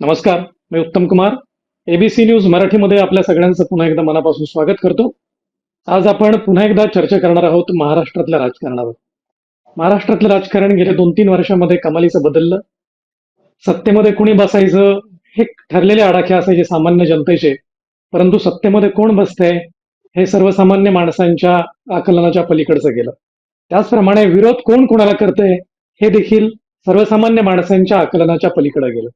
नमस्कार मी उत्तम Kumar. ABC news मराठीमध्ये आपल्या सगळ्यांचं पुन्हा एकदा मनापासून स्वागत करतो. आज आपण पुन्हा एकदा चर्चा करणार आहोत महाराष्ट्रातल्या राजकारणावर. महाराष्ट्रातलं राजकारण गेल्या दोन तीन वर्षामध्ये कमालीचं बदललं. सत्तेमध्ये कुणी बसायचं हे ठरलेले आडाखे असायचे सामान्य जनतेचे. परंतु सत्तेमध्ये कोण बसतंय हे सर्वसामान्य माणसांच्या आकलनाच्या पलीकडचं गेलं. त्याचप्रमाणे विरोध कोण कोणाला करतंय हे देखील सर्वसामान्य माणसांच्या आकलनाच्या पलीकडे गेलं.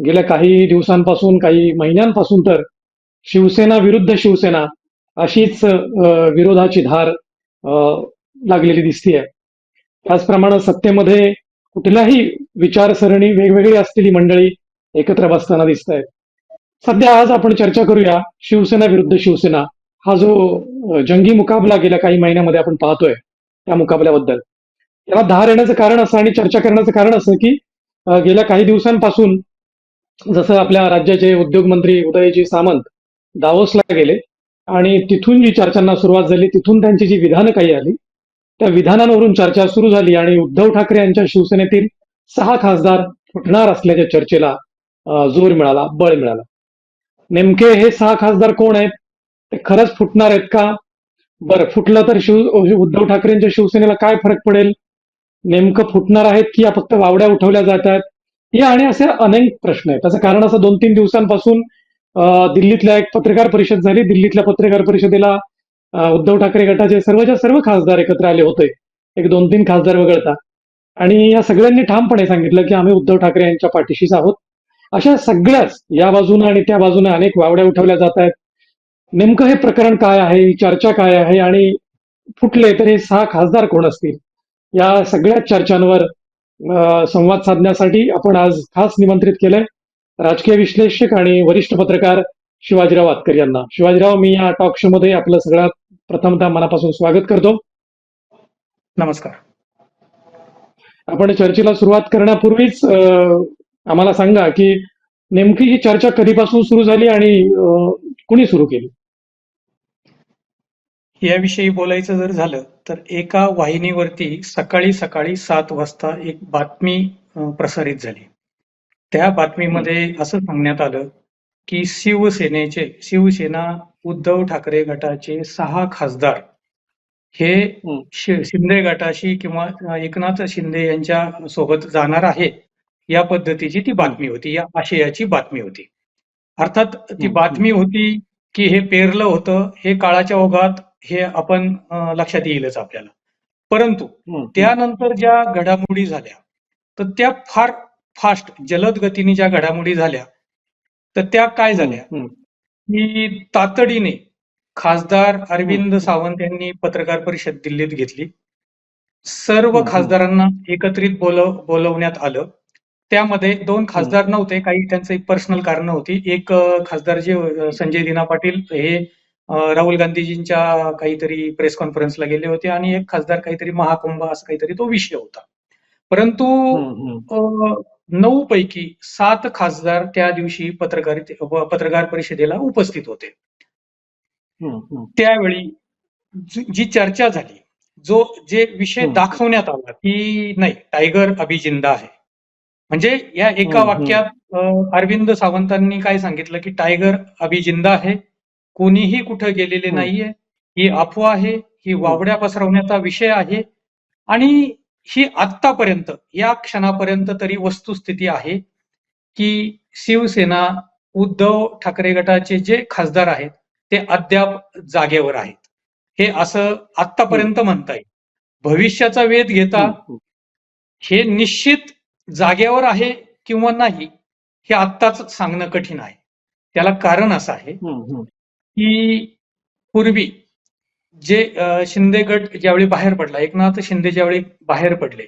गेल्या काही दिवसांपासून काही महिन्यांपासून तर शिवसेना विरुद्ध शिवसेना अशीच विरोधाची धार अं, लागलेली दिसतीये. त्याचप्रमाणे सत्तेमध्ये कुठल्याही विचारसरणी वेगवेगळी असलेली मंडळी एकत्र बसताना दिसत आहेत सध्या आज आपण चर्चा करूया शिवसेना विरुद्ध शिवसेना. हा जो जंगी मुकाबला गेल्या काही महिन्यामध्ये आपण पाहतोय त्या मुकाबल्याबद्दल. याला धार येण्याचं कारण असं आणि चर्चा करण्याचं कारण असं की गेल्या काही दिवसांपासून जसं आपल्या राज्याचे उद्योग मंत्री उदयजी सामंत दावोसला गेले आणि तिथून जी चर्चांना सुरुवात झाली तिथून त्यांची जी विधानं काही आली त्या विधानांवरून चर्चा सुरू झाली आणि उद्धव ठाकरे यांच्या शिवसेनेतील सहा खासदार फुटणार असल्याच्या चर्चेला जोर मिळाला बळ मिळाला. नेमके हे सहा खासदार कोण आहेत? ते खरंच फुटणार आहेत का? बरं फुटलं तर शिव उद्धव ठाकरेंच्या शिवसेनेला काय फरक पडेल? नेमकं फुटणार आहेत की या फक्त वावड्या उठवल्या जात आहेत? या आणि असे अनेक प्रश्न आहेत. त्याचं कारण असं दोन तीन दिवसांपासून दिल्लीतल्या एक पत्रकार परिषद झाली. दिल्लीतल्या पत्रकार परिषदेला उद्धव ठाकरे गटाचे सर्वच्या सर्व खासदार एकत्र आले होते. एक दोन तीन खासदार वगळता. आणि या सगळ्यांनी ठामपणे सांगितलं की आम्ही उद्धव ठाकरे यांच्या पाठीशीच आहोत. अशा सगळ्याच या बाजूने आणि त्या बाजूने अनेक वावड्या उठवल्या जात आहेत. नेमकं हे प्रकरण काय आहे? ही चर्चा काय आहे? आणि फुटले तर हे सहा खासदार कोण असतील? या सगळ्या चर्चांवर संवाद साधण्यासाठी आपण आज खास निमंत्रित केलंय राजकीय विश्लेषक आणि वरिष्ठ पत्रकार शिवाजीराव आतकर यांना. शिवाजीराव मी या टॉक शो मध्ये आपलं सगळ्यात प्रथमतः मनापासून स्वागत करतो. नमस्कार. आपण चर्चेला सुरुवात करण्यापूर्वीच आम्हाला सांगा की नेमकी ही चर्चा कधीपासून सुरू झाली आणि कुणी सुरू केली? याविषयी बोलायचं जर झालं तर एका वाहिनीवरती सकाळी सकाळी सात वाजता एक बातमी प्रसारित झाली. त्या बातमीमध्ये असं सांगण्यात आलं की शिवसेनेचे शिवसेना उद्धव ठाकरे गटाचे सहा खासदार हे शिंदे गटाशी किंवा एकनाथ शिंदे यांच्या सोबत जाणार आहे या पद्धतीची ती बातमी होती या आशयाची बातमी होती. अर्थात ती बातमी होती की हे पेरलं होतं हे काळाच्या ओघात हे आपण लक्षात येईलच आपल्याला. परंतु त्यानंतर ज्या घडामोडी झाल्या तर त्या फार फास्ट जलद गतीने ज्या घडामोडी झाल्या तर त्या काय झाल्या? की तातडीने खासदार अरविंद. सावंत यांनी पत्रकार परिषद दिल्लीत घेतली. सर्व. खासदारांना एकत्रित बोलव बोलवण्यात आलं. त्यामध्ये दोन खासदार नव्हते काही त्यांचं एक पर्सनल कारण होती. एक खासदार जे संजय दिना पाटील हे राहुल गांधीजींच्या काहीतरी प्रेस कॉन्फरन्सला गेले होते आणि एक खासदार काहीतरी महाकुंभ असं काहीतरी तो विषय होता परंतु नऊ पैकी सात खासदार त्या दिवशी पत्रकारिते व पत्रकार परिषदेला उपस्थित होते. त्यावेळी जी चर्चा झाली जो जे विषय. दाखवण्यात आला की नाही टायगर अभी जिंदा आहे म्हणजे या एका. वाक्यात अरविंद सावंतांनी काय सांगितलं की टायगर अभी जिंदा आहे कोणीही कुठं गेलेले हं. नाहीये. ही अफवा आहे ही वावड्या पसरवण्याचा विषय आहे. आणि ही आत्तापर्यंत या क्षणापर्यंत तरी वस्तुस्थिती आहे की शिवसेना उद्धव ठाकरे गटाचे जे खासदार आहेत ते अद्याप जागेवर आहेत. हे असं आत्तापर्यंत म्हणता येईल. भविष्याचा वेध घेता हं, हे निश्चित जागेवर आहे किंवा नाही हे आत्ताच सांगणं कठीण आहे. त्याला कारण असं आहे हं, हं. की पूर्वी जे शिंदे गट ज्यावेळी बाहेर पडला एकनाथ शिंदे ज्यावेळी बाहेर पडले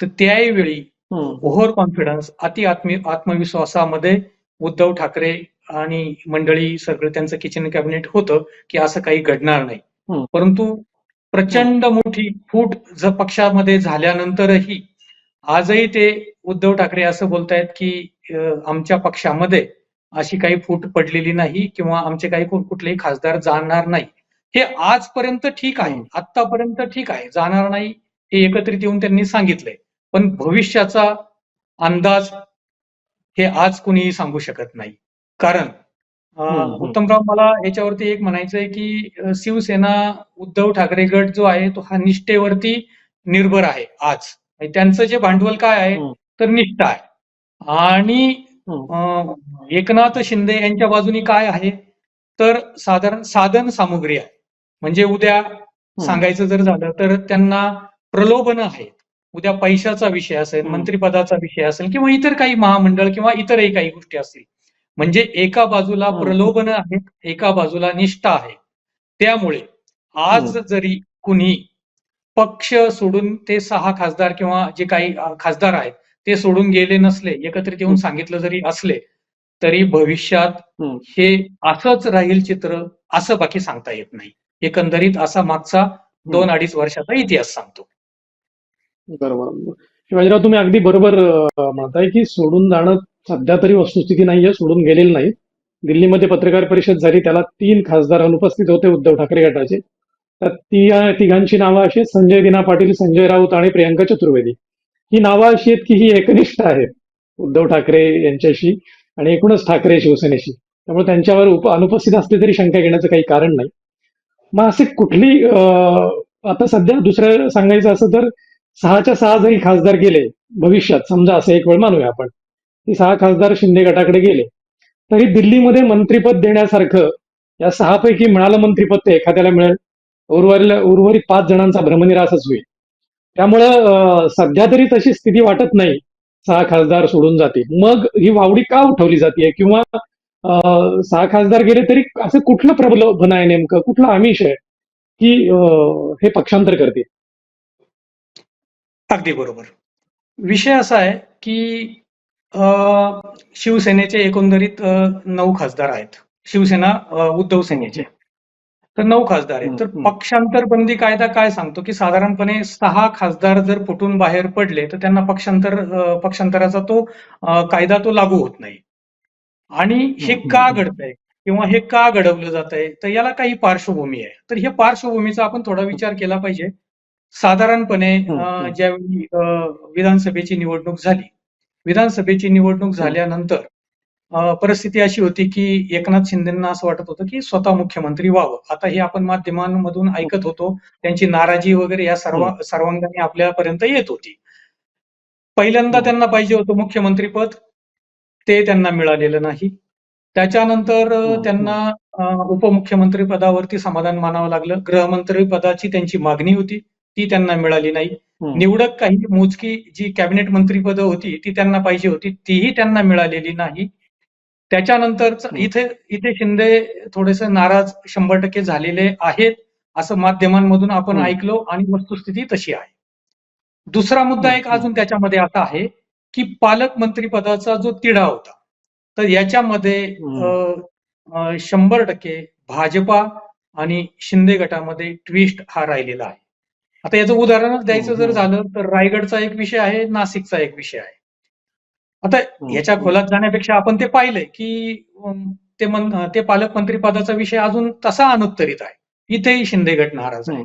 तर त्यावेळी. ओव्हर कॉन्फिडन्स अति आत्मी आत्मविश्वासामध्ये उद्धव ठाकरे आणि मंडळी सगळं त्यांचं किचन कॅबिनेट होतं की असं काही घडणार नाही. परंतु प्रचंड मोठी फूट ज पक्षामध्ये झाल्यानंतरही आजही ते उद्धव ठाकरे असं बोलतायत की आमच्या पक्षामध्ये अशी काही फूट पडलेली नाही किंवा आमचे काही कुठलेही खासदार जाणार नाही. हे आजपर्यंत ठीक आहे. हं. आतापर्यंत ठीक आहे. जाणार नाही हे एकत्रित येऊन त्यांनी सांगितलंय. पण भविष्याचा अंदाज हे आज कुणीही सांगू शकत नाही. कारण हम्म, हम्म. उत्तमराव मला याच्यावरती एक म्हणायचं आहे की शिवसेना उद्धव ठाकरे गट जो आहे तो हा निष्ठेवरती निर्भर आहे आज. आणि त्यांचं जे भांडवल काय आहे. तर निष्ठा आहे. आणि एकनाथ शिंदे यांच्या बाजूनी काय आहे? तर साधारण साधन सामुग्री आहे. म्हणजे उद्या सांगायचं जर झालं तर त्यांना प्रलोभनं आहेत उद्या पैशाचा विषय असेल. मंत्रिपदाचा विषय असेल किंवा इतर काही महामंडळ किंवा इतरही काही गोष्टी असतील. म्हणजे एका बाजूला. प्रलोभनं आहेत एका बाजूला निष्ठा आहे. त्यामुळे आज जरी कुणी पक्ष सोडून ते सहा खासदार किंवा जे काही खासदार आहेत ते सोडून गेले नसले एकत्रित येऊन. सांगितलं जरी असले तरी भविष्यात. हे असंच राहील चित्र असं बाकी सांगता येत नाही. एकंदरीत असा मागचा दोन अडीच वर्षाचा इतिहास सांगतो. बरोबर. शिवाजीराव तुम्ही अगदी बरोबर म्हणताय की सोडून जाणं सध्या तरी वस्तुस्थिती नाहीये सोडून गेलेलं नाही दिल्लीमध्ये पत्रकार परिषद झाली त्याला तीन खासदार अनुपस्थित होते उद्धव ठाकरे गटाचे. त्यात ती तिघांची नावं अशी संजय दिना पाटील संजय राऊत आणि प्रियंका चतुर्वेदी. ही नावं अशी आहेत की ही एकनिष्ठ आहेत उद्धव ठाकरे यांच्याशी. आणि एकूणच ठाकरे शिवसेनेशी. त्यामुळे त्यांच्यावर उप अनुपस्थित असले तरी शंका घेण्याचं काही कारण नाही. मग असे कुठली अं, आता सध्या दुसरं सांगायचं असं तर सहाच्या सहा जरी खासदार गेले भविष्यात समजा असं एक वेळ मानूया आपण की सहा खासदार शिंदे गटाकडे गेले तरी दिल्लीमध्ये मंत्रिपद देण्यासारखं या सहापैकी मिळालं मंत्रिपद ते एखाद्याला मिळेल उर्वरित उर्वरित पाच जणांचा भ्रमनिरासच होईल. त्यामुळं सध्या तरी तशी स्थिती वाटत नाही. सहा खासदार सोडून जातील. मग ही वावडी का उठवली जाते? किंवा सहा खासदार गेले तरी असं कुठलं प्रबल आहे नेमकं? कुठलं आमिष आहे की हे पक्षांतर करते अगदी बरोबर. विषय असा आहे की शिवसेनेचे एकंदरीत नऊ खासदार आहेत. शिवसेना उद्धव सेनेचे. तर नऊ खासदार आहेत. तर. पक्षांतर बंदी कायदा काय सांगतो? की साधारणपणे सहा खासदार जर फुटून बाहेर पडले तर त्यांना पक्षांतर पक्षांतराचा तो कायदा तो लागू होत नाही. आणि हे. का घडतंय किंवा हे का घडवलं जात आहे तर याला काही पार्श्वभूमी आहे. तर ह्या पार्श्वभूमीचा आपण थोडा विचार केला पाहिजे. साधारणपणे. ज्यावेळी विधानसभेची निवडणूक झाली विधानसभेची निवडणूक झाल्यानंतर परिस्थिती अशी होती की एकनाथ शिंदेना असं वाटत होतं की स्वतः मुख्यमंत्री व्हावं. आता हे आपण माध्यमांमधून ऐकत होतो. त्यांची नाराजी वगैरे या सर्व सर्वांगाने आपल्यापर्यंत येत होती. पहिल्यांदा हम्म. त्यांना पाहिजे होतं मुख्यमंत्रीपद ते त्यांना मिळालेलं नाही. त्याच्यानंतर हम्म. त्यांना उपमुख्यमंत्री पदावरती समाधान मानावं लागलं. गृहमंत्री पदाची त्यांची मागणी होती. ती त्यांना मिळाली नाही. निवडक काही मोजकी जी कॅबिनेट मंत्रीपदं होती ती त्यांना पाहिजे होती. तीही त्यांना मिळालेली नाही. त्याच्यानंतर. इथे इथे शिंदे थोडेसे नाराज शंभर टक्के झालेले आहेत असं माध्यमांमधून आपण. ऐकलो आणि वस्तुस्थिती तशी आहे दुसरा मुद्दा एक. अजून त्याच्यामध्ये असा आहे की पालकमंत्री पदाचा जो तिढा होता तर याच्यामध्ये शंभर टक्के भाजपा आणि शिंदे गटामध्ये ट्विस्ट हा राहिलेला आहे आता याचं उदाहरणच द्यायचं जर हम्म. झालं तर रायगडचा एक विषय आहे नाशिकचा एक विषय आहे आता. याच्या खोलात जाण्यापेक्षा आपण ते पाहिलंय की ते मन ते पालकमंत्री पदाचा विषय अजून तसा अनुत्तरित आहे इथेही शिंदे गट नाराज आहे.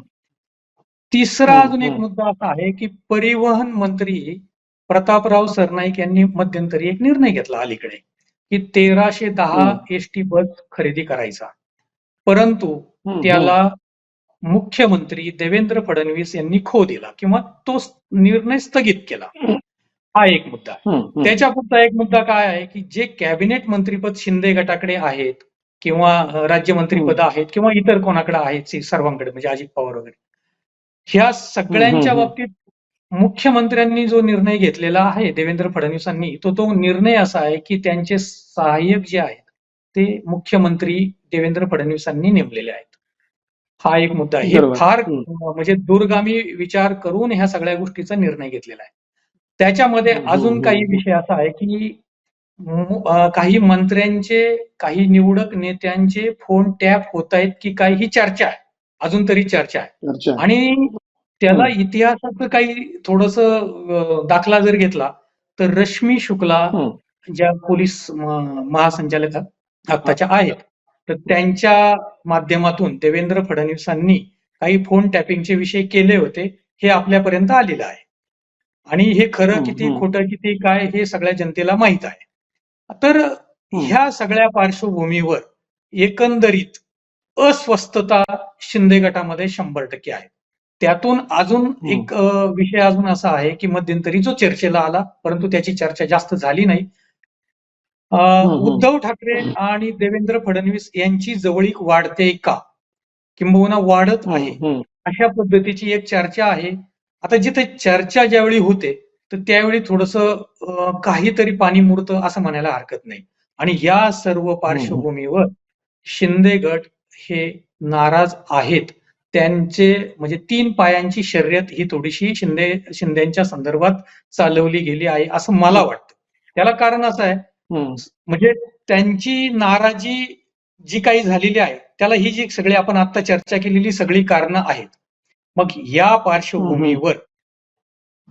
तिसरा अजून एक. मुद्दा असा आहे की परिवहन मंत्री प्रतापराव सरनाईक यांनी मध्यंतरी एक निर्णय घेतला अलीकडे की तेराशे दहा. एस टी बस खरेदी करायचा परंतु. त्याला मुख्यमंत्री देवेंद्र फडणवीस यांनी खो दिला किंवा तो निर्णय स्थगित केला हा एक मुद्दा आहे. त्याच्या पुढचा एक मुद्दा काय आहे की जे कॅबिनेट मंत्रीपद शिंदे गटाकडे आहेत किंवा राज्यमंत्रीपद आहेत किंवा इतर कोणाकडे आहेत सर्वांकडे म्हणजे अजित पवार वगैरे ह्या सगळ्यांच्या. बाबतीत मुख्यमंत्र्यांनी जो निर्णय घेतलेला आहे देवेंद्र फडणवीसांनी तो तो निर्णय असा आहे की त्यांचे सहाय्यक जे आहेत ते मुख्यमंत्री देवेंद्र फडणवीसांनी नेमलेले आहेत हा एक मुद्दा आहे. फार. म्हणजे दूरगामी विचार करून ह्या सगळ्या गोष्टीचा निर्णय घेतलेला आहे त्याच्यामध्ये हम्म, अजून हम्म, काही हम्म. विषय असा आहे की काही मंत्र्यांचे काही निवडक नेत्यांचे फोन टॅप होत आहेत की काय ही चर्चा आहे. अजून तरी चर्चा आहे. आणि त्याला इतिहासाचं काही थोडस दाखला जर घेतला तर रश्मी शुक्ला. ज्या पोलीस महासंचालक आत्ताच्या आहेत तर त्यांच्या माध्यमातून देवेंद्र फडणवीसांनी काही फोन टॅपिंगचे विषय केले होते हे आपल्यापर्यंत आलेलं आहे. आणि हे खरं किती. खोटं किती काय हे सगळ्या जनतेला माहीत आहे. तर ह्या सगळ्या पार्श्वभूमीवर एकंदरीत अस्वस्थता शिंदे गटामध्ये शंभर टक्के आहे. त्यातून अजून एक विषय अजून असा आहे की मध्यंतरी जो चर्चेला आला परंतु त्याची चर्चा जास्त झाली नाही. उद्धव ठाकरे आणि देवेंद्र फडणवीस यांची जवळीक वाढते का? किंबहुना वाढत आहे. अशा पद्धतीची एक चर्चा आहे. आता जिथे चर्चा ज्यावेळी होते तर त्यावेळी थोडस काहीतरी पाणी मुरतं असं म्हणायला हरकत नाही. आणि या सर्व पार्श्वभूमीवर शिंदे गट हे नाराज आहेत. त्यांचे म्हणजे तीन पायांची शर्यत ही थोडीशी शिंदे शिंदेच्या संदर्भात चालवली गेली आहे असं मला वाटतं. त्याला कारण असं आहे. म्हणजे त्यांची नाराजी जी काही झालेली आहे त्याला ही जी सगळी आपण आता चर्चा केलेली सगळी कारणं आहेत. मग या पार्श्वभूमीवर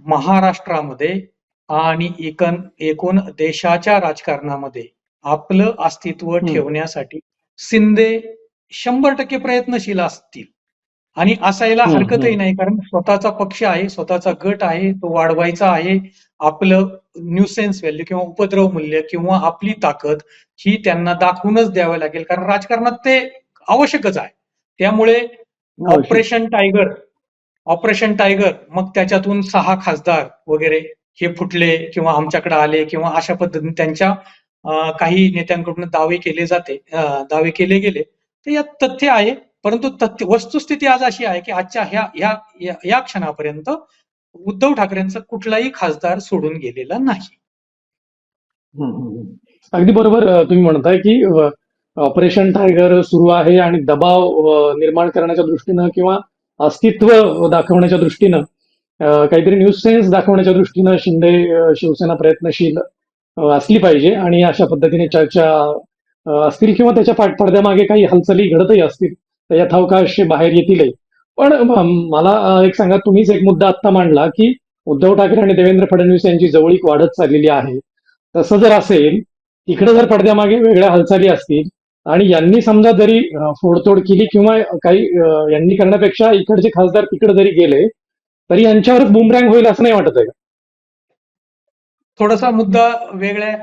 महाराष्ट्रामध्ये आणि एकन एकूण देशाच्या राजकारणामध्ये आपलं अस्तित्व ठेवण्यासाठी शिंदे शंभर टक्के प्रयत्नशील असतील. आणि असायला हरकतही. नाही कारण स्वतःचा पक्ष आहे स्वतःचा गट आहे तो वाढवायचा आहे. आपलं न्यूसेन्स व्हॅल्यू किंवा उपद्रव मूल्य किंवा आपली ताकद ही त्यांना दाखवूनच द्यावं लागेल कारण राजकारणात ते आवश्यकच आहे. त्यामुळे ऑपरेशन टायगर ऑपरेशन टायगर मग त्याच्यातून सहा खासदार वगैरे हे फुटले किंवा आमच्याकडे आले किंवा अशा पद्धतीने त्यांच्या काही नेत्यांकडून दावे केले जाते दावे केले गेले. तर यात तथ्य आहे परंतु तथ्य वस्तुस्थिती आज अशी आहे की आजच्या ह्या ह्या या- या क्षणापर्यंत उद्धव ठाकरेंचा कुठलाही खासदार सोडून गेलेला नाही. अगदी बरोबर तुम्ही म्हणताय की ऑपरेशन टायगर सुरू आहे आणि दबाव निर्माण करण्याच्या दृष्टीनं किंवा अस्तित्व दाखवण्याच्या दृष्टीनं काहीतरी न्यूज सेन्स दाखवण्याच्या दृष्टीनं शिंदे शिवसेना प्रयत्नशील असली पाहिजे आणि अशा पद्धतीने चर्चा असतील किंवा त्याच्या पाठपडद्यामागे काही हालचाली घडतही असतील तर यथावकाश बाहेर येतीलही पण मला एक सांगा तुम्हीच एक मुद्दा आत्ता मांडला की उद्धव ठाकरे आणि देवेंद्र फडणवीस यांची जवळीक वाढत चाललेली आहे. तसं जर असेल तिकडे जर पडद्यामागे वेगळ्या हालचाली असतील आणि यांनी समजा जरी फोडतोड केली किंवा काही यांनी करण्यापेक्षा इकडचे खासदार तिकडे जरी गेले तरी यांच्यावरच बुमरँग होईल असं नाही वाटत आहे का? थोडासा मुद्दा वेगळ्या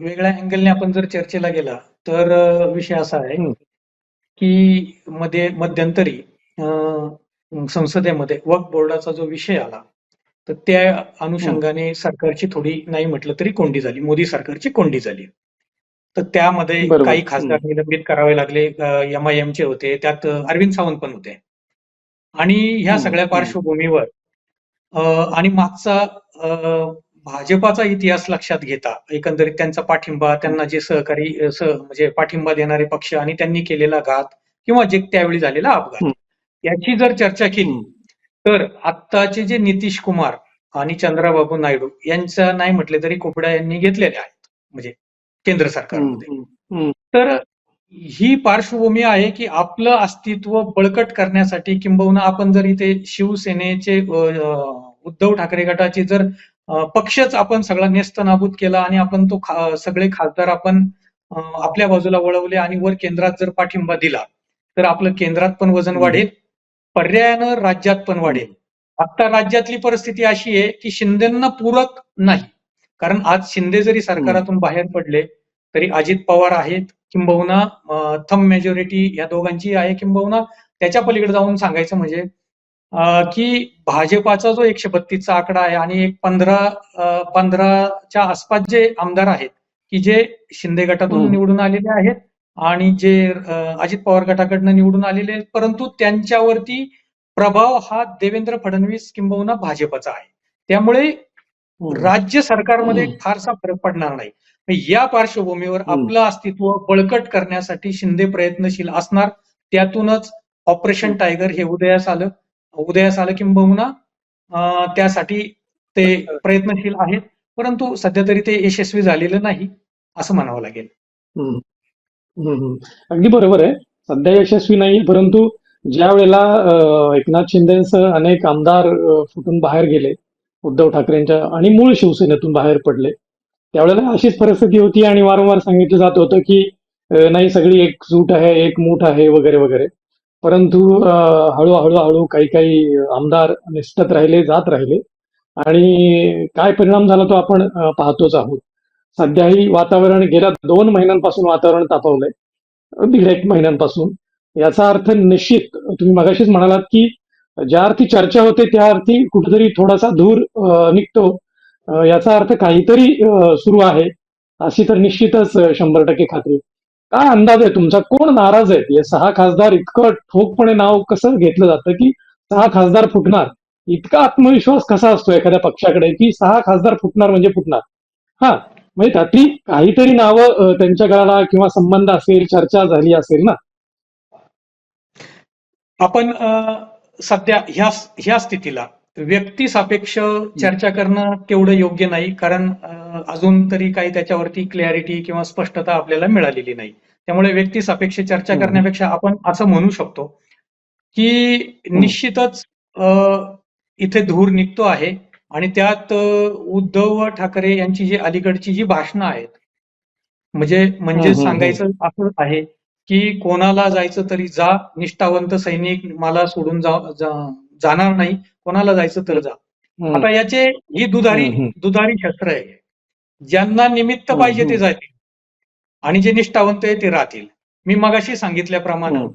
वेगळ्या अँगलने आपण जर चर्चेला गेला तर विषय असा आहे. की मध्ये मध्यंतरी संसदेमध्ये वक्फ बोर्डाचा जो विषय आला तर त्या अनुषंगाने सरकारची थोडी नाही म्हटलं तरी कोंडी झाली मोदी सरकारची कोंडी झाली तर त्यामध्ये. काही खासदार निलंबित करावे लागले एम आय एमचे होते त्यात अरविंद सावंत पण होते आणि ह्या सगळ्या. पार्श्वभूमीवर आणि मागचा भाजपाचा इतिहास लक्षात घेता एकंदरीत त्यांचा पाठिंबा त्यांना जे सहकारी म्हणजे पाठिंबा देणारे पक्ष आणि त्यांनी केलेला घात किंवा जे त्यावेळी झालेला अपघात. याची जर चर्चा केली. तर आत्ताचे जे नितीश कुमार आणि चंद्राबाबू नायडू यांच्या नाही म्हटले तरी कोपड्या यांनी घेतलेल्या आहेत म्हणजे केंद्र सरकारमध्ये. तर ही पार्श्वभूमी आहे की आपलं अस्तित्व बळकट करण्यासाठी किंबहुना आपण जर इथे शिवसेनेचे उद्धव ठाकरे गटाची जर पक्षच आपण सगळा नेस्तनाबूत केला आणि आपण तो खा- सगळे खासदार आपण आपल्या बाजूला वळवले आणि वर केंद्रात जर पाठिंबा दिला तर आपलं केंद्रात पण वजन वाढेल पर्यायानं राज्यात पण वाढेल. आता राज्यातली परिस्थिती अशी आहे की शिंदेना पूरक नाही. कारण आज शिंदे जरी सरकारातून बाहेर पडले तरी अजित पवार आहेत किंबहुना थम मेजॉरिटी या दोघांची आहे किंबहुना त्याच्या पलीकडे जाऊन सांगायचं म्हणजे की भाजपाचा जो एकशे बत्तीसचा आकडा आहे आणि एक पंधरा पंधराच्या आसपास जे आमदार आहेत की जे शिंदे गटातून. निवडून आलेले आहेत आणि जे अजित पवार गटाकडनं निवडून आलेले आहेत परंतु त्यांच्यावरती प्रभाव हा देवेंद्र फडणवीस किंबहुना भाजपचा आहे त्यामुळे. राज्य सरकारमध्ये. फारसा फरक पडणार नाही या पार्श्वभूमीवर. आपलं अस्तित्व बळकट करण्यासाठी शिंदे प्रयत्नशील असणार त्यातूनच ऑपरेशन. टायगर हे उदयास आलं उदयास आलं किंबहुना त्यासाठी ते प्रयत्नशील आहेत परंतु सध्या तरी ते यशस्वी झालेलं नाही असं म्हणावं लागेल हम्म. हम्म, हम्म. अगदी बरोबर आहे सध्या यशस्वी नाही परंतु ज्या वेळेला एकनाथ शिंदेसह अनेक आमदार फुटून बाहेर गेले उद्धव ठाकरेंच्या आणि मूळ शिवसेनेतून बाहेर पडले. त्यावेळेला अशीच परिस्थिती होती आणि वारंवार सांगितलं जात होतं की नाही सगळी एक सूट आहे एक मूठ आहे वगैरे वगैरे. परंतु हळूहळू हळू काही काही आमदार निष्ठत राहिले जात राहिले. आणि काय परिणाम झाला तो आपण पाहतोच आहोत. सध्याही वातावरण गेल्या दोन महिन्यांपासून वातावरण तापवलंय. दीड एक महिन्यांपासून. याचा अर्थ निश्चित तुम्ही मगाशीच म्हणालात की ज्या अर्थी चर्चा होते त्या अर्थी कुठेतरी थोडासा धूर निघतो. याचा अर्थ काहीतरी सुरू आहे अशी तर निश्चितच शंभर टक्के खात्री काय अंदाज आहे तुमचा? कोण नाराज आहेत? हे सहा खासदार इतकं ठोकपणे नाव कसं घेतलं जातं की सहा खासदार फुटणार? इतका आत्मविश्वास कसा असतो एखाद्या पक्षाकडे की सहा खासदार फुटणार म्हणजे फुटणार? हा म्हणजे त्यातली काहीतरी नावं त्यांच्या गळाला किंवा संबंध असेल चर्चा झाली असेल ना? आपण सध्या ह्या ह्या स्थितीला. व्यक्ती सापेक्ष चर्चा करणं तेवढं योग्य नाही कारण अजून तरी काही त्याच्यावरती क्लॅरिटी किंवा स्पष्टता आपल्याला मिळालेली नाही. त्यामुळे व्यक्ती सापेक्ष चर्चा. करण्यापेक्षा आपण असं म्हणू शकतो की निश्चितच इथे धूर निघतो आहे आणि त्यात उद्धव ठाकरे यांची जी अलीकडची जी भाषणं आहेत म्हणजे म्हणजे सांगायचं असं आहे की कोणाला जायचं तरी जा निष्ठावंत सैनिक मला सोडून जा जा- जाणार नाही कोणाला जायचं तर जा. आता याचे ही दुधारी. दुधारी शस्त्र आहे ज्यांना निमित्त पाहिजे ते. जातील आणि जे निष्ठावंत आहे ते राहतील मी मगाशी सांगितल्याप्रमाणे.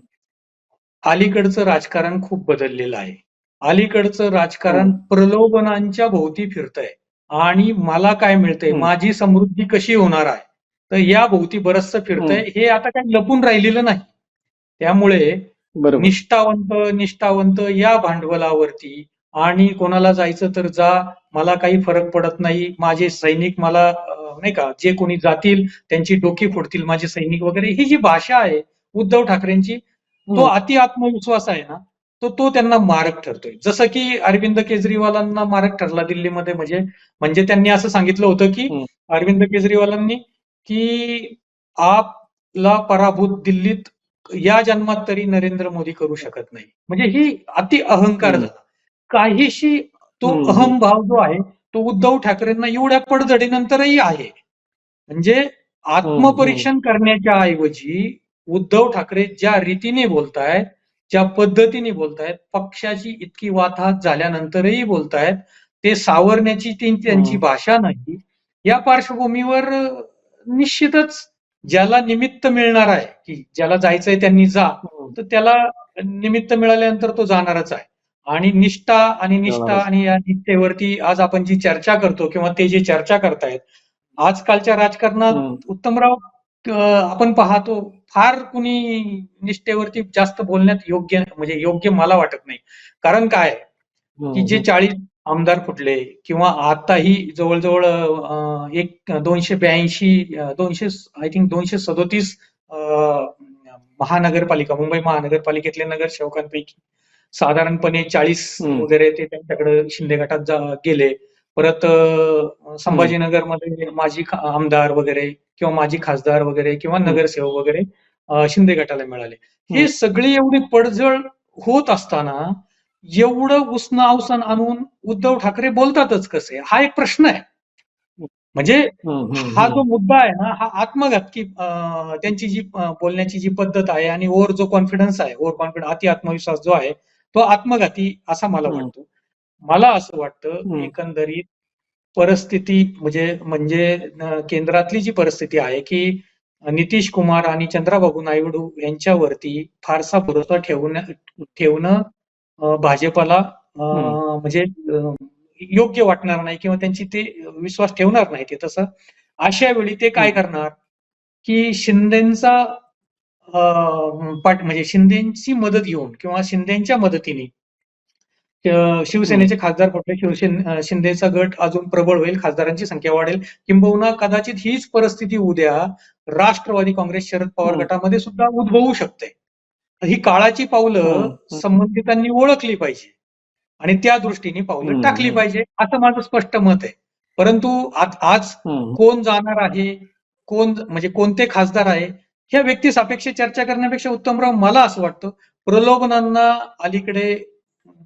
अलीकडचं राजकारण खूप बदललेलं आहे अलीकडचं राजकारण. प्रलोभनांच्या भोवती फिरतंय आणि मला काय मिळतंय. माझी समृद्धी कशी होणार आहे तर या भोवती बरचसं फिरतंय. हे आता काही लपून राहिलेलं नाही. त्यामुळे निष्ठावंत निष्ठावंत या भांडवलावरती आणि कोणाला जायचं तर जा मला काही फरक पडत नाही. माझे सैनिक मला नाही का जे कोणी जातील त्यांची डोकी फोडतील. माझे सैनिक वगैरे ही जी भाषा आहे उद्धव ठाकरेंची तो. अति आत्मविश्वास आहे ना तो तो त्यांना मारक ठरतोय. जसं की अरविंद केजरीवालांना मारक ठरला दिल्लीमध्ये. म्हणजे म्हणजे त्यांनी असं सांगितलं होतं की. अरविंद केजरीवालांनी की आपला पराभूत दिल्लीत या जन्मात तरी नरेंद्र मोदी करू शकत नाही म्हणजे ही अति अहंकार. झाला काहीशी तो हम्म. अहमभाव जो आहे तो उद्धव ठाकरेंना एवढ्या पडझडीनंतरही आहे म्हणजे आत्मपरीक्षण करण्याच्या ऐवजी उद्धव ठाकरे ज्या रीतीने बोलतायत ज्या पद्धतीने बोलतायत पक्षाची इतकी वाताहत झाल्यानंतरही बोलतायत ते सावरण्याची ती त्यांची हम्म. भाषा नाही या पार्श्वभूमीवर निश्चितच ज्याला निमित्त मिळणार आहे की ज्याला जायचंय त्यांनी जा. तर त्याला निमित्त मिळाल्यानंतर तो जाणारच आहे आणि निष्ठा आणि निष्ठा. आणि या निष्ठेवरती आज आपण जी चर्चा करतो किंवा ते जे चर्चा करतायत आजकालच्या राजकारणात. उत्तमराव आपण पाहतो फार कुणी निष्ठेवरती जास्त बोलण्यात योग्य म्हणजे योग्य मला वाटत नाही कारण काय की जे चाळीस आमदार फुटले किंवा आताही जवळजवळ अं, एक दोनशे ब्याऐंशी दोनशे आय थिंक दोनशे सदोतीस महानगरपालिका मुंबई महानगरपालिकेतल्या नगरसेवकांपैकी साधारणपणे चाळीस हम्म. वगैरे ते त्यांच्याकडे शिंदे गटात जा- गेले परत अं, संभाजीनगरमध्ये माजी खा- आमदार वगैरे किंवा माजी खासदार वगैरे किंवा हम्म. नगरसेवक वगैरे अं, शिंदे गटाला मिळाले हे हम्म. सगळी एवढी पडझड होत असताना एवढं उसनं अवसान आणून उद्धव ठाकरे बोलतातच कसे हा एक प्रश्न आहे म्हणजे हा जो मुद्दा आहे ना हा आत्मघात की अं, त्यांची जी बोलण्याची जी पद्धत आहे आणि ओव्हर जो कॉन्फिडन्स आहे ओव्हर कॉन्फिडन्स अति आत्मविश्वास जो आहे तो आत्मघाती असा मला. वाटतो मला असं वाटतं. एकंदरीत परिस्थिती म्हणजे म्हणजे केंद्रातली जी परिस्थिती आहे की नितीश कुमार आणि चंद्राबाबू नायडू यांच्यावरती फारसा भरोसा ठेवणं ठेवणं भाजपला. म्हणजे योग्य वाटणार नाही किंवा त्यांची ते विश्वास ठेवणार नाही ते तसं अशा वेळी ते काय. करणार की शिंदेचा पाठ म्हणजे शिंदेची मदत घेऊन किंवा शिंदेच्या मदतीने शिवसेनेचे खासदार फुटले शिवसेने शिंदेचा गट अजून प्रबळ होईल खासदारांची संख्या वाढेल किंबहुना कदाचित हीच परिस्थिती उद्या राष्ट्रवादी काँग्रेस शरद पवार हम्म. गटामध्ये सुद्धा उद्भवू शकते ही काळाची पावलं हम्म. संबंधितांनी ओळखली पाहिजे आणि त्या दृष्टीने पावलं. टाकली पाहिजे असं माझं स्पष्ट मत आहे परंतु आज. कोण जाणार आहे कोण म्हणजे कोणते खासदार आहे ह्या व्यक्ती सापेक्ष चर्चा करण्यापेक्षा उत्तमराव मला असं वाटतं प्रलोभनांना अलीकडे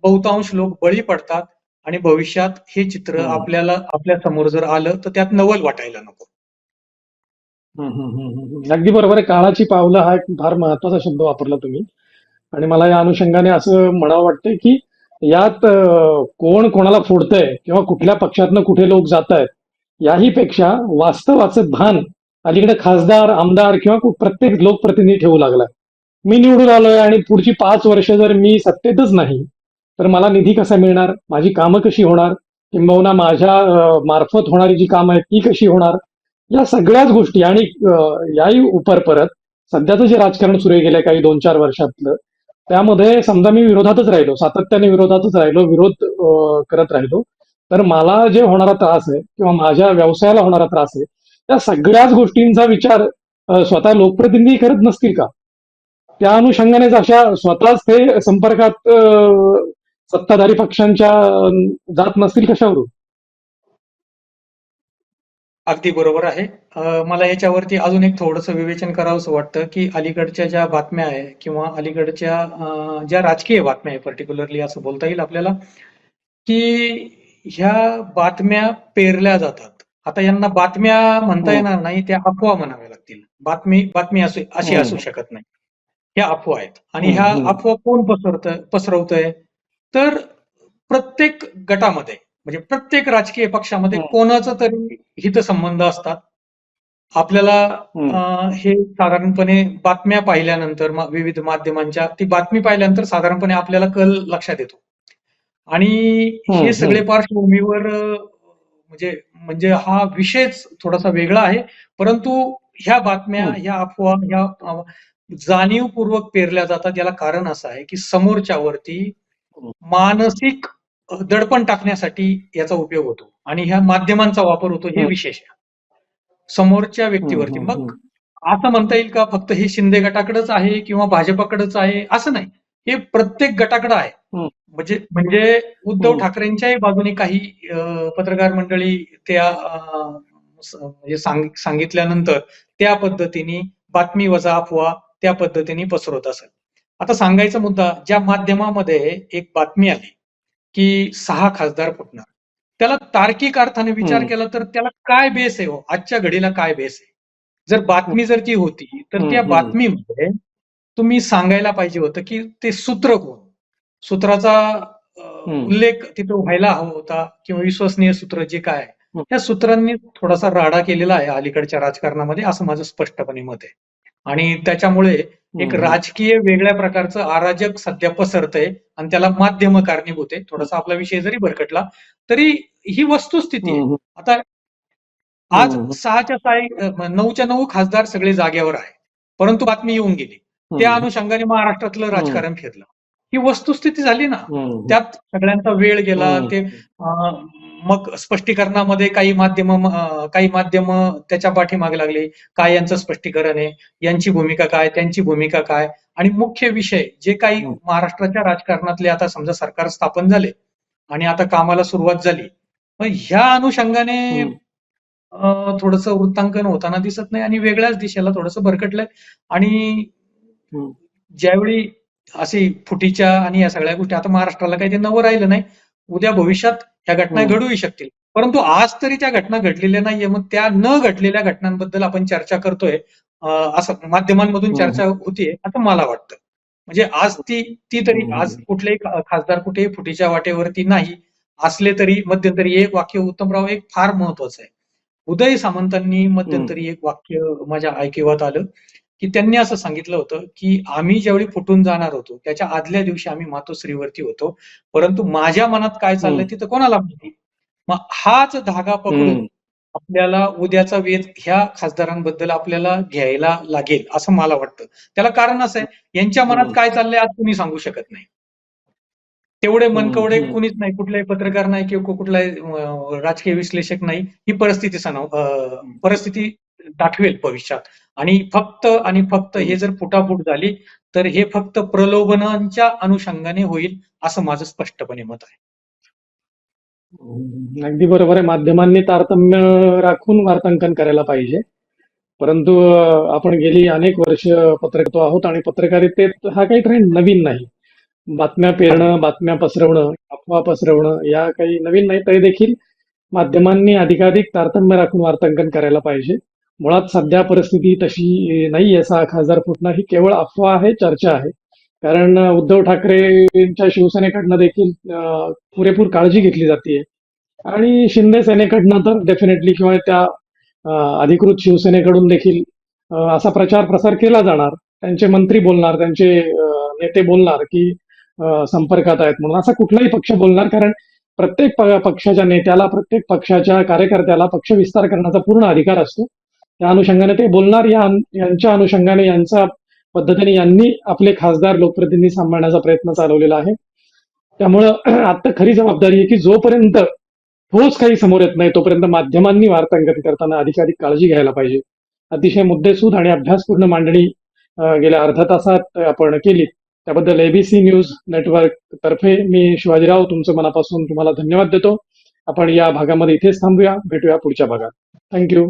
बहुतांश लोक बळी पडतात आणि भविष्यात हे चित्र. आपल्याला आपल्यासमोर जर आलं तर त्यात नवल वाटायला नको हम्म, हम्म, हम्म, हम्म. अगदी बरोबर आहे. काळाची पावलं हा एक फार महत्त्वाचा शब्द वापरला तुम्ही. आणि मला या अनुषंगाने असं म्हणावं वाटतंय की यात कोण कोणाला फोडतंय किंवा कुठल्या पक्षातनं कुठे लोक जात आहेत याही पेक्षा वास्तवाचं भान अलीकडे खासदार आमदार किंवा कु- प्रत्येक लोकप्रतिनिधी ठेवू लागला मी निवडून आलोय आणि पुढची पाच वर्ष जर मी सत्तेतच नाही तर मला निधी कसा मिळणार? माझी कामं कशी होणार? किंबहुना माझ्या मार्फत होणारी जी कामं आहेत ती कशी होणार? या सगळ्याच गोष्टी आणि याही उपर परत सध्याचं जे राजकारण सुरू आहे काही दोन चार वर्षातलं त्यामध्ये समजा मी विरोधातच राहिलो सातत्याने विरोधातच राहिलो विरोध करत राहिलो तर मला जे होणारा त्रास आहे किंवा माझ्या व्यवसायाला होणारा त्रास आहे त्या सगळ्याच गोष्टींचा विचार स्वतः लोकप्रतिनिधी करत नसतील का? त्या अनुषंगानेच अशा स्वतःच ते संपर्कात सत्ताधारी पक्षांच्या जात नसतील कशावरून? अगदी बरोबर आहे मला याच्यावरती अजून एक थोडंसं विवेचन करावंसं वाटतं की अलीकडच्या ज्या बातम्या आहे किंवा अलीकडच्या ज्या राजकीय बातम्या आहे पर्टिक्युलरली असं बोलता येईल आपल्याला की ह्या बातम्या पेरल्या जातात आता यांना बातम्या म्हणता हम्म. येणार नाही त्या अफवा म्हणाव्या लागतील बातमी बातमी असू अशी हम्म. असू शकत नाही ह्या अफवा आहेत आणि हम्म, ह्या. अफवा कोण पसरत पसरवतंय तर प्रत्येक गटामध्ये म्हणजे प्रत्येक राजकीय पक्षामध्ये. कोणाचा तरी हितसंबंध असतात आपल्याला हे साधारणपणे बातम्या पाहिल्यानंतर विविध माध्यमांच्या ती बातमी पाहिल्यानंतर साधारणपणे आपल्याला कल लक्षात येतो आणि हे सगळे. पार्श्वभूमीवर म्हणजे म्हणजे हा विषयच थोडासा वेगळा आहे परंतु ह्या बातम्या. ह्या अफवा ह्या जाणीवपूर्वक पेरल्या जातात याला कारण असं आहे की समोरच्यावरती. मानसिक दडपण टाकण्यासाठी याचा उपयोग होतो. आणि ह्या माध्यमांचा वापर होतो हे हम्म. विशेष आहे. समोरच्या व्यक्तीवरती. हम्म, मग हम्म, असं म्हणता येईल का फक्त हे शिंदे गटाकडेच आहे किंवा भाजपाकडेच आहे? असं नाही. हे प्रत्येक गटाकडे आहे. म्हणजे म्हणजे उद्धव. ठाकरेंच्याही बाजूने काही पत्रकार मंडळी त्या म्हणजे सांग- सांगितल्यानंतर त्या पद्धतीने बातमी वजा अफवा त्या पद्धतीने पसरवत असेल. आता सांगायचा मुद्दा ज्या माध्यमामध्ये एक बातमी आली की सहा खासदार फुटणार त्याला तार्किक अर्थाने विचार. केला तर त्याला काय बेस आहे हो आजच्या घडीला काय बेस आहे जर बातमी जर ती होती तर त्या. बातमीमध्ये तुम्ही सांगायला पाहिजे होतं की ते सूत्र कोण सूत्राचा. उल्लेख तिथं व्हायला हवा होता किंवा विश्वसनीय सूत्र जे काय. त्या सूत्रांनी थोडासा राडा केलेला आहे अलीकडच्या राजकारणामध्ये असं माझं स्पष्टपणे मत आहे आणि त्याच्यामुळे एक. राजकीय वेगळ्या प्रकारचं अराजक सध्या पसरतंय आणि त्याला माध्यम कारणीभूत आहे थोडासा आपला विषय जरी भरकटला तरी ही वस्तुस्थिती आहे. आता आज. सहाच्या सहा अ, नऊच्या नऊ खासदार सगळे जागेवर आहे परंतु बातमी येऊन गेली त्या. अनुषंगाने महाराष्ट्रातलं राजकारण फिरलं ही वस्तुस्थिती झाली ना. त्यात सगळ्यांचा वेळ गेला. ते मग स्पष्टीकरणामध्ये काही माध्यम काही माध्यम त्याच्या पाठीमागे लागले. काय यांचं स्पष्टीकरण आहे? यांची भूमिका काय? त्यांची भूमिका काय? आणि मुख्य विषय जे काही हम्म. महाराष्ट्राच्या राजकारणातले आता समजा सरकार स्थापन झाले आणि आता कामाला सुरुवात झाली. मग ह्या अनुषंगाने. अं, थोडंसं वृत्तांकन होताना दिसत नाही आणि वेगळ्याच दिशेला थोडंसं भरकटलंय. आणि हम्म. ज्यावेळी अशी फुटीच्या आणि या सगळ्या गोष्टी आता महाराष्ट्राला काही ते नवं राहिलं नाही. उद्या भविष्यात ह्या घटना हम्म. घडूही शकतील. परंतु आज तरी त्या घटना घडलेल्या नाहीये. मग त्या न घडलेल्या घटनांबद्दल आपण चर्चा करतोय. असं माध्यमांमधून हम्म. चर्चा होतीये असं मला वाटतं. म्हणजे आज ती ती तरी. आज कुठलेही खासदार कुठेही फुटीच्या वाटेवरती नाही. असले तरी मध्यंतरी एक वाक्य उत्तमराव एक फार महत्वाचं आहे. उदय सामंतांनी मध्यंतरी एक वाक्य माझ्या ऐकिवात आलं. की त्यांनी असं सांगितलं होतं की आम्ही ज्यावेळी फुटून जाणार होतो त्याच्या आदल्या दिवशी आम्ही मातोश्रीवरती होतो परंतु माझ्या मनात काय चाललंय. तिथं कोणाला माहिती मग हाच धागा पकडून. आपल्याला उद्याचा वेध ह्या खासदारांबद्दल आपल्याला घ्यायला लागेल असं मला वाटतं त्याला कारण असं आहे यांच्या मनात. काय चाललंय आज कुणी सांगू शकत नाही तेवढे मनकवडे. कुणीच नाही कुठलाही पत्रकार नाही किंवा कुठलाही राजकीय विश्लेषक नाही ही परिस्थिती परिस्थिती दाखवेल भविष्यात. आणि फक्त आणि फक्त हे जर फुटाफूट झाली तर हे फक्त प्रलोभनांच्या अनुषंगाने होईल असं माझं स्पष्टपणे मत आहे. अगदी बरोबर आहे. माध्यमांनी तारतम्य राखून वार्तांकन करायला पाहिजे. परंतु आपण गेली अनेक वर्ष पत्रकारितो आहोत आणि पत्रकारितेत हा काही ट्रेंड नवीन नाही. बातम्या पेरणं बातम्या पसरवणं अफवा पसरवणं या काही नवीन नाही तरी देखील माध्यमांनी अधिकाधिक तारतम्य राखून वार्तांकन करायला पाहिजे. मुळात सध्या परिस्थिती तशी नाहीये सहा खासदार फुटणं ही केवळ अफवा आहे चर्चा आहे. कारण उद्धव ठाकरेंच्या शिवसेनेकडनं देखील पुरेपूर काळजी घेतली जाते. आणि शिंदे सेनेकडनं तर डेफिनेटली किंवा त्या अधिकृत शिवसेनेकडून देखील असा प्रचार प्रसार केला जाणार. त्यांचे मंत्री बोलणार त्यांचे नेते बोलणार की संपर्कात आहेत म्हणून. असा कुठलाही पक्ष बोलणार कारण प्रत्येक पक्षाच्या नेत्याला प्रत्येक पक्षाच्या कार्यकर्त्याला पक्ष विस्तार करण्याचा पूर्ण अधिकार असतो. त्या अनुषंगाने ते बोलणार या यांच्या अनुषंगाने यांचा पद्धतीने यांनी आपले खासदार लोकप्रतिनिधी सांभाळण्याचा प्रयत्न चालवलेला आहे. त्यामुळं आता खरी जबाबदारी आहे की जोपर्यंत ठोस काही समोर येत नाही तोपर्यंत माध्यमांनी वार्तांकन करताना अधिकाधिक काळजी घ्यायला पाहिजे. अतिशय मुद्देसूद आणि अभ्यासपूर्ण मांडणी गेल्या अर्ध्या तासात आपण केली. त्याबद्दल एबीसी न्यूज नेटवर्क तर्फे मी शिवाजीराव तुमचं मनापासून तुम्हाला धन्यवाद देतो. आपण या भागामध्ये इथेच थांबूया. भेटूया पुढच्या भागात. थँक्यू